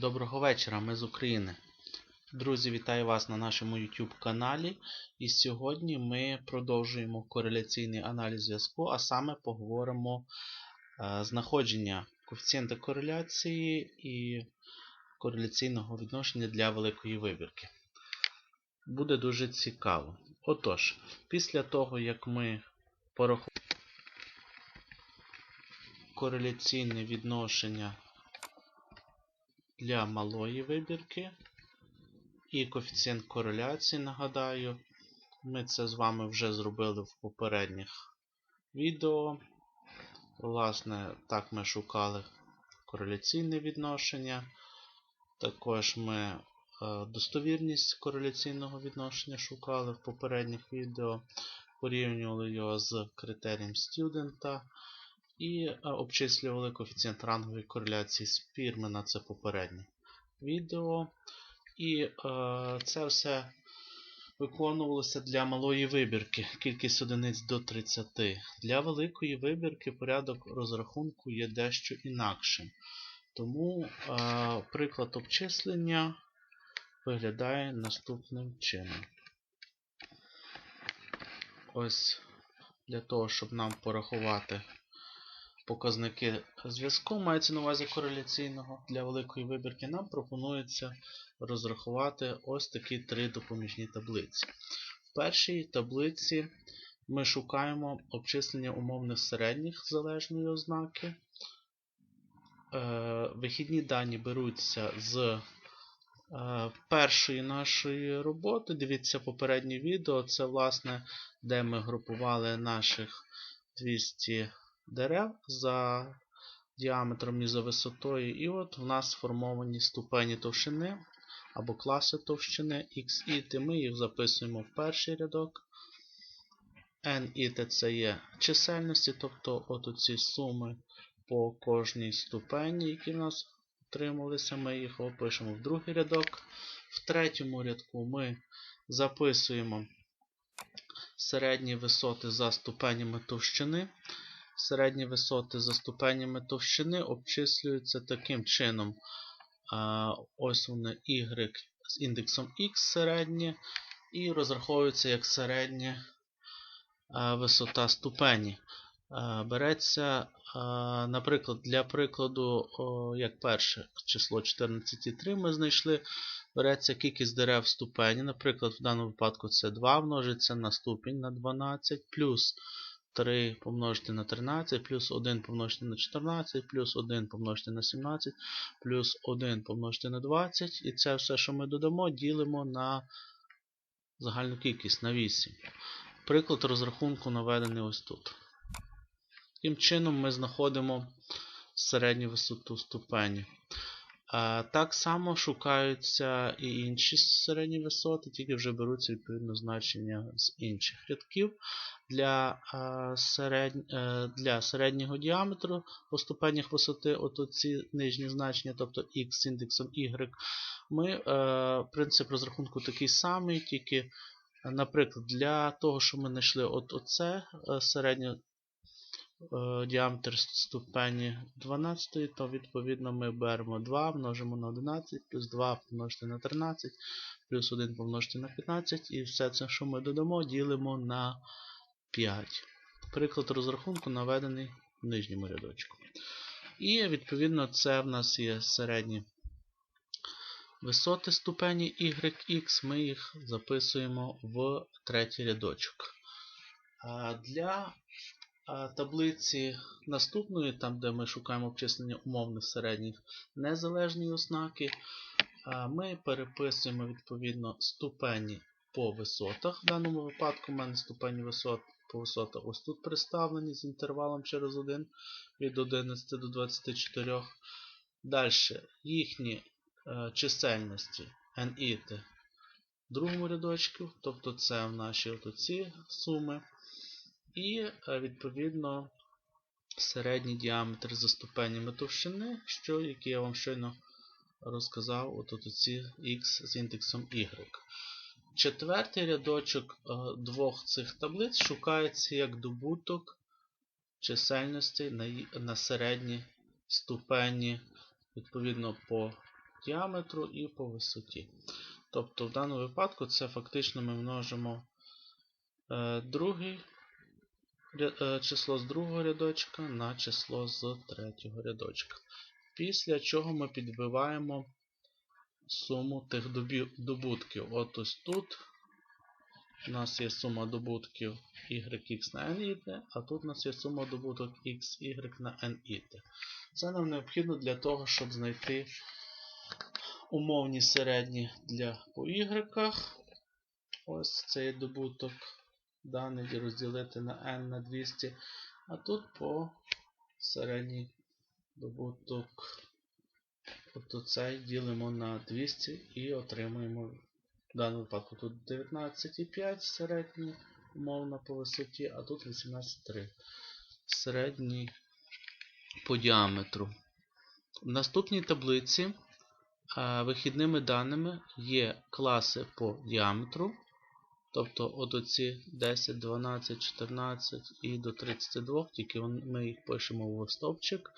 Доброго вечора, ми з України. Друзі, вітаю вас на нашому YouTube каналі. І сьогодні ми продовжуємо кореляційний аналіз зв'язку, а саме поговоримо е, знаходження коефіцієнта кореляції і кореляційного відношення для великої вибірки. Буде дуже цікаво. Отож, після того, як ми порахували кореляційне відношення для малої вибірки. І коефіцієнт кореляції, нагадаю, ми це з вами вже зробили в попередніх відео. Власне, так ми шукали кореляційне відношення. Також ми е, достовірність кореляційного відношення шукали в попередніх відео, порівнювали його з критерієм студента. І е, обчислювали коефіцієнт рангової кореляції Спірмена, це попереднє відео. І е, це все виконувалося для малої вибірки, кількість одиниць до 30. Для великої вибірки порядок розрахунку є дещо інакшим. Тому е, приклад обчислення виглядає наступним чином. Ось для того, щоб нам порахувати показники зв'язку, мається на увазі кореляційного для великої вибірки, нам пропонується розрахувати ось такі три допоміжні таблиці. В першій таблиці ми шукаємо обчислення умовних середніх залежної ознаки. Е, вихідні дані беруться з е, першої нашої роботи. Дивіться попереднє відео. Це, власне, де ми групували наших 200 дерев за діаметром і за висотою. І от в нас сформовані ступені товщини або класи товщини X і Ми їх записуємо в перший рядок. N і це є чисельності, тобто от ці суми по кожній ступені, які в нас отрималися, ми їх опишемо в другий рядок. В третьому рядку ми записуємо середні висоти за ступенями товщини. Середні висоти за ступенями товщини обчислюються таким чином. Ось вони Y з індексом X середнє, і розраховуються як середня висота ступені. Береться, наприклад, для прикладу, як перше число 14,3 ми знайшли, береться кількість дерев в ступені. Наприклад, в даному випадку це 2 множиться на ступінь на 12, плюс 3 помножити на 13, плюс 1 помножити на 14, плюс 1 помножити на 17, плюс 1 помножити на 20. І це все, що ми додамо, ділимо на загальну кількість на 8. Приклад розрахунку наведений ось тут. Таким чином ми знаходимо середню висоту ступені. Так само шукаються і інші середні висоти, тільки вже беруться відповідно значення з інших рядків. Для серед... Е, для середнього діаметру по ступенях висоти от ці нижні значення, тобто x з індексом y, ми, е, принцип розрахунку такий самий, тільки, наприклад, для того, щоб ми знайшли от оце е, середнє Е, діаметр ступені 12, то відповідно ми беремо 2, множимо на 11, плюс 2 помножити на 13, плюс 1 помножити на 15, і все це, що ми додамо, ділимо на 5. Приклад розрахунку наведений в нижньому рядочку. І, відповідно, це в нас є середні висоти ступені YX, ми їх записуємо в третій рядочок. Для таблиці наступної, там де ми шукаємо обчислення умовних середніх незалежні ознаки, ми переписуємо відповідно ступені по висотах. В даному випадку в мене ступені висот по висотах ось тут представлені з інтервалом через 1 від 11 до 24. Далі їхні е, чисельності n і в другому рядочку, тобто це в наші оці суми. І, е, відповідно, середній діаметр за ступенями товщини, що, який я вам щойно розказав, от ці X з індексом Y. Четвертий рядочок е, двох цих таблиць шукається як добуток чисельностей на середні ступені, відповідно, по діаметру і по висоті. Тобто в даному випадку це фактично ми множимо е, другий, число з другого рядочка на число з третього рядочка. Після чого ми підбиваємо суму тих добутків. От ось тут у нас є сума добутків YX на NIT, а тут у нас є сума добуток XY на NIT. Це нам необхідно для того, щоб знайти умовні середні для по Y. Ось цей добуток даний розділити на n на 200, а тут по середній добуток Тобто цей ділимо на 200 і отримуємо в даному випадку тут 19,5 середній умовно по висоті, а тут 18,3 середній по діаметру. В наступній таблиці е, вихідними даними є класи по діаметру. Тобто от оці 10, 12, 14 і до 32, тільки ми їх пишемо в стовпчик.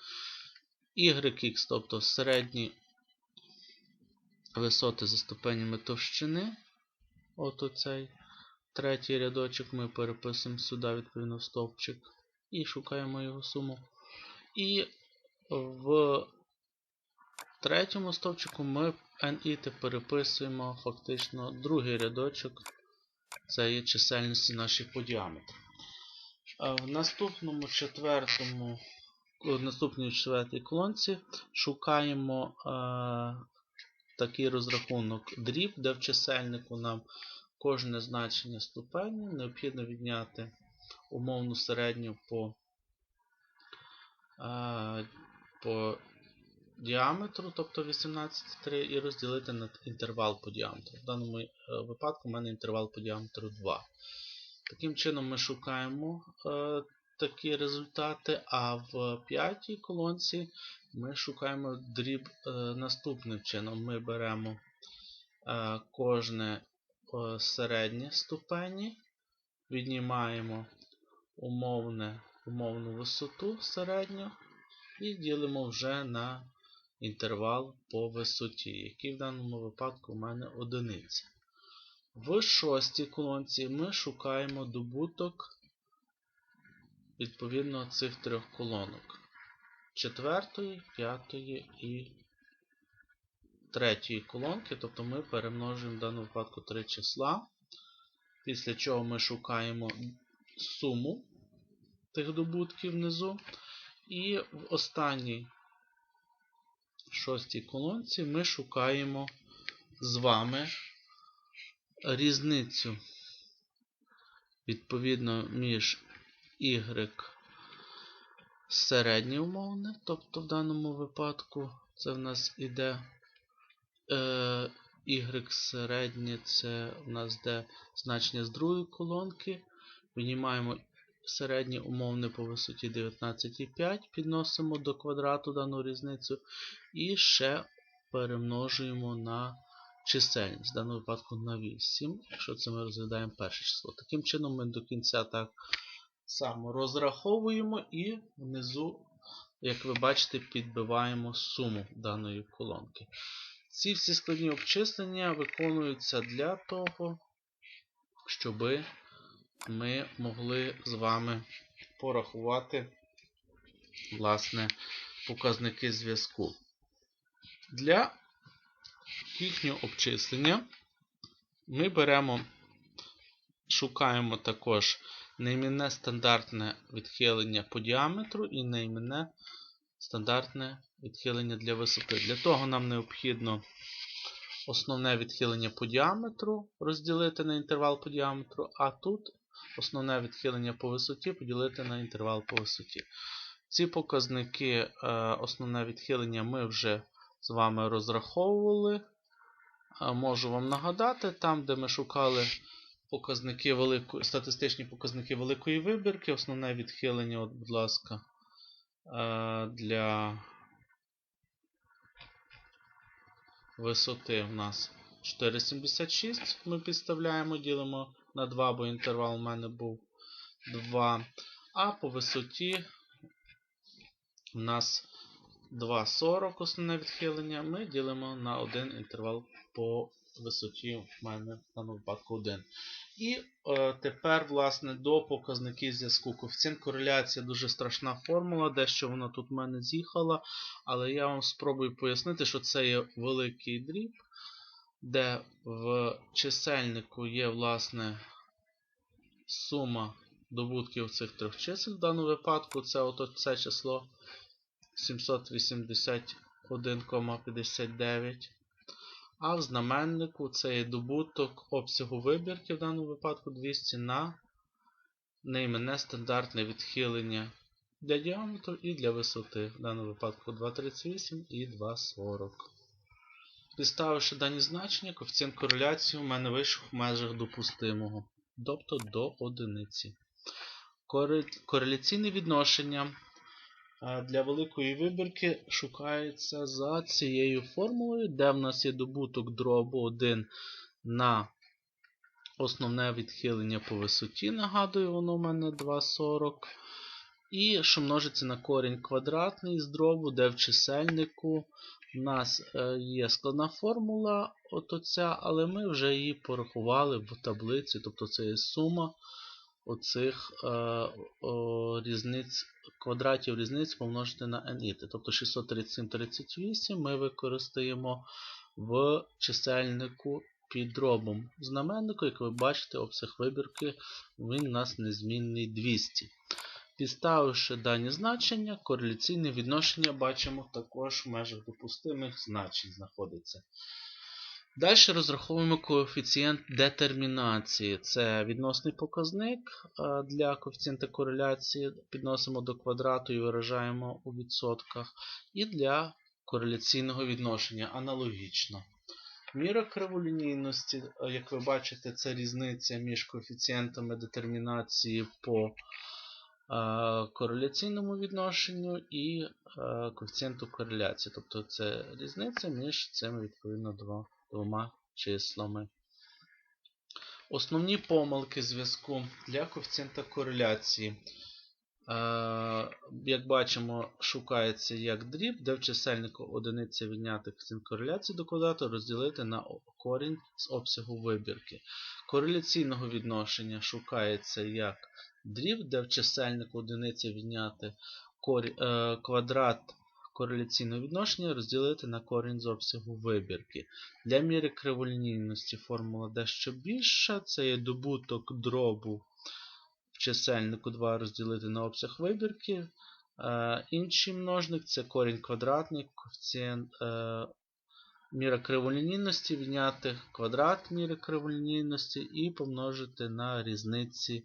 YX, тобто середні висоти за ступенями товщини. От оцей третій рядочок ми переписуємо сюди, відповідно, в стовпчик. І шукаємо його суму. І в третьому стовпчику ми NIT переписуємо фактично другий рядочок. Це є чисельності наші по діаметру. В наступному четвертому в наступній четвертій колонці шукаємо е, такий розрахунок дріб, де в чисельнику нам кожне значення ступені необхідно відняти умовну середню по, е, по діаметру, тобто 18,3, і розділити на інтервал по діаметру. В даному е, випадку у мене інтервал по діаметру 2. Таким чином ми шукаємо е, такі результати, а в п'ятій колонці ми шукаємо дріб е, наступним чином. Ми беремо е, кожне е, середнє ступені, віднімаємо умовне, умовну висоту середню і ділимо вже на інтервал по висоті, який в даному випадку у мене одиниця. В шостій колонці ми шукаємо добуток відповідно цих трьох колонок. Четвертої, п'ятої і третьої колонки, тобто ми перемножуємо в даному випадку три числа, після чого ми шукаємо суму тих добутків внизу. І в останній шостій колонці ми шукаємо з вами різницю відповідно між y середнє умовне, тобто в даному випадку це в нас іде е, y середнє, це в нас йде значення з другої колонки. Винімаємо середнє умовне по висоті 19,5, підносимо до квадрату дану різницю. І ще перемножуємо на чисельність, в даному випадку на 8, якщо це ми розглядаємо перше число. Таким чином ми до кінця так само розраховуємо і внизу, як ви бачите, підбиваємо суму даної колонки. Ці всі складні обчислення виконуються для того, щоб ми могли з вами порахувати власне, показники зв'язку. Для їхнього обчислення ми беремо, шукаємо також найменне стандартне відхилення по діаметру і найменне стандартне відхилення для висоти. Для того нам необхідно основне відхилення по діаметру розділити на інтервал по діаметру, а тут основне відхилення по висоті поділити на інтервал по висоті. Ці показники, е, основне відхилення ми вже з вами розраховували. Е, Можу вам нагадати, там, де ми шукали показники великої, статистичні показники великої вибірки, основне відхилення, от, будь ласка, е, для висоти в нас 4,76. Ми підставляємо, ділимо на 2, бо інтервал у мене був 2. А по висоті у нас 2,40 основне відхилення ми ділимо на один інтервал по висоті в мене в випадку 1. І е, тепер, власне, до показників зв'язку. Коефіцієнт кореляції дуже страшна формула, дещо вона тут в мене з'їхала, але я вам спробую пояснити, що це є великий дріб, де в чисельнику є, власне, сума добутків цих трьох чисел. В даному випадку це от це число 781,59. А в знаменнику це є добуток обсягу вибірки, в даному випадку 200 на нейменне стандартне відхилення для діаметру і для висоти. В даному випадку 2,38 і 2,40. Підставивши дані значення, коефіцієнт кореляції у мене вийшов в межах допустимого, тобто до одиниці. Кореляційне відношення для великої вибірки шукається за цією формулою, де в нас є добуток дробу 1 на основне відхилення по висоті. Нагадую, воно в мене 2,40. І що множиться на корінь квадратний з дробу, де в чисельнику у нас е, є складна формула, от оця, але ми вже її порахували в таблиці, тобто це є сума оцих е, о, різниць, квадратів різниць помножити на n. Тобто 637,38 ми використаємо в чисельнику під дробом знаменнику, як ви бачите, обсяг вибірки він у нас незмінний 200. Підставивши дані значення, кореляційне відношення бачимо також в межах допустимих значень знаходиться. Далі розраховуємо коефіцієнт детермінації. Це відносний показник для коефіцієнта кореляції, підносимо до квадрату і виражаємо у відсотках. І для кореляційного відношення аналогічно. Міра криволінійності, як ви бачите, це різниця між коефіцієнтами детермінації по кореляційному відношенню і коефіцієнту кореляції. Тобто це різниця між цими відповідно двома числами. Основні помилки зв'язку для коефіцієнта кореляції. Як бачимо, шукається як дріб, де в чисельнику одиниця відняти коефіцієнт кореляції до квадрату розділити на корінь з обсягу вибірки. Кореляційного відношення шукається як дріб, де в чисельнику одиниця відняти е, квадрат кореляційного відношення розділити на корінь з обсягу вибірки. Для міри криволінійності формула дещо більша. Це є добуток дробу в чисельнику 2 розділити на обсяг вибірки. Е, інший множник це корінь квадратний, коефіцієнт е, міра криволінійності відняти квадрат міри криволінійності і помножити на різниці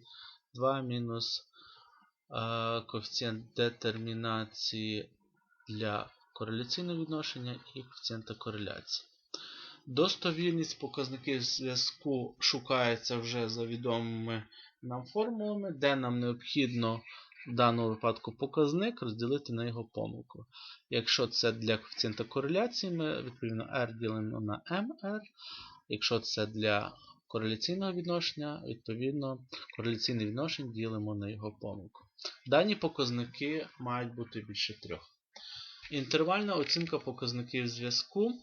2 мінус е, коефіцієнт детермінації для кореляційного відношення і коефіцієнта кореляції. Достовірність показників зв'язку шукається вже за відомими нам формулами, де нам необхідно в даному випадку показник розділити на його помилку. Якщо це для коефіцієнта кореляції, ми відповідно R ділимо на MR. Якщо це для кореляційного відношення, відповідно, кореляційне відношення ділимо на його помилку. Дані показники мають бути більше трьох. Інтервальна оцінка показників зв'язку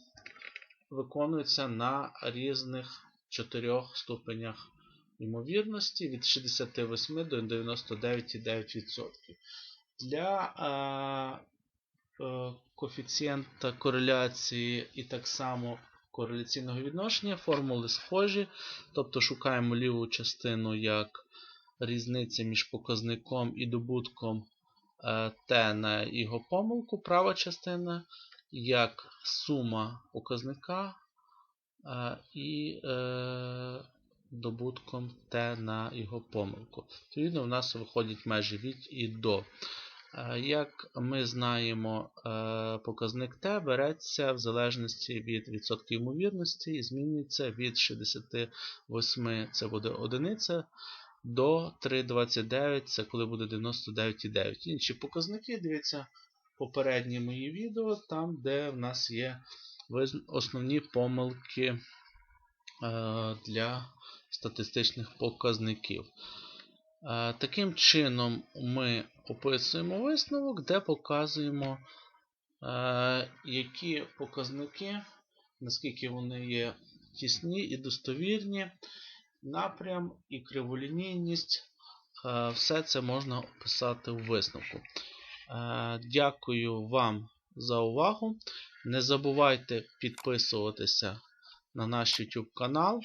виконується на різних чотирьох ступенях ймовірності від 68 до 99,9%. Для е, е, коефіцієнта кореляції і так само кореляційного відношення формули схожі, тобто шукаємо ліву частину як різниця між показником і добутком Т на його помилку, права частина, як сума показника і е, добутком Т на його помилку. Відповідно, у нас виходять межі від і до. Як ми знаємо, е, показник Т береться в залежності від відсотків ймовірності і змінюється від 68, це буде одиниця, до 3,29, це коли буде 99,9. Інші показники, дивіться попередні мої відео, там, де в нас є основні помилки е, для статистичних показників. Е, таким чином, ми описуємо висновок, де показуємо е, які показники, наскільки вони є тісні і достовірні, напрям і криволінійність. Е, Все це можна описати у висновку. Дякую вам за увагу. Не забувайте підписуватися на наш YouTube канал.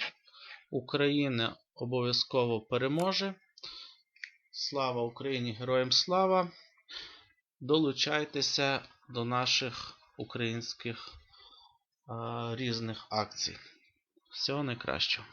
Україна обов'язково переможе. Слава Україні! Героям слава! Долучайтеся до наших українських е, різних акцій. Всього найкращого!